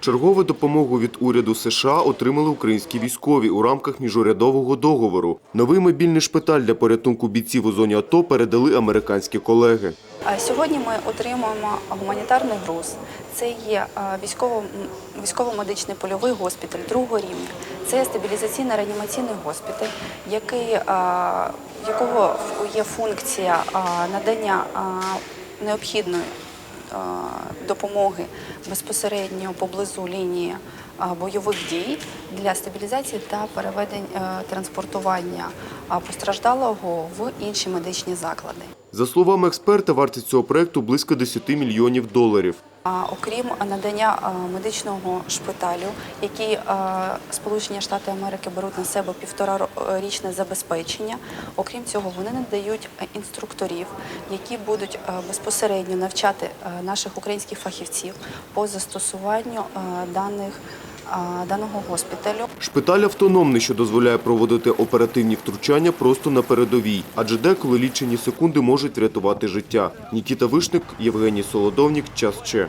Чергову допомогу від уряду США отримали українські військові у рамках міжурядового договору. Новий мобільний шпиталь для порятунку бійців у зоні АТО передали американські колеги. Сьогодні ми отримуємо гуманітарний груз. Це є військово-військово-медичний польовий госпіталь другого рівня. Це є стабілізаційно-реанімаційний госпіталь, який, якого є функція надання необхідної допомоги безпосередньо поблизу лінії бойових дій для стабілізації та переведень е, транспортування постраждалого в інші медичні заклади. За словами експерта, вартість цього проекту близько 10 мільйонів доларів. А окрім надання медичного шпиталю, який Сполучені Штати Америки беруть на себе півторарічне забезпечення, окрім цього, вони надають е, інструкторів, які будуть е, безпосередньо навчати е, наших українських фахівців по застосуванню е, даних даного госпіталю. Шпиталь автономний, що дозволяє проводити оперативні втручання просто на передовій, адже деколи лічені секунди можуть врятувати життя. Нікіта Вишник, Євгеній Солодовнік, Час Че.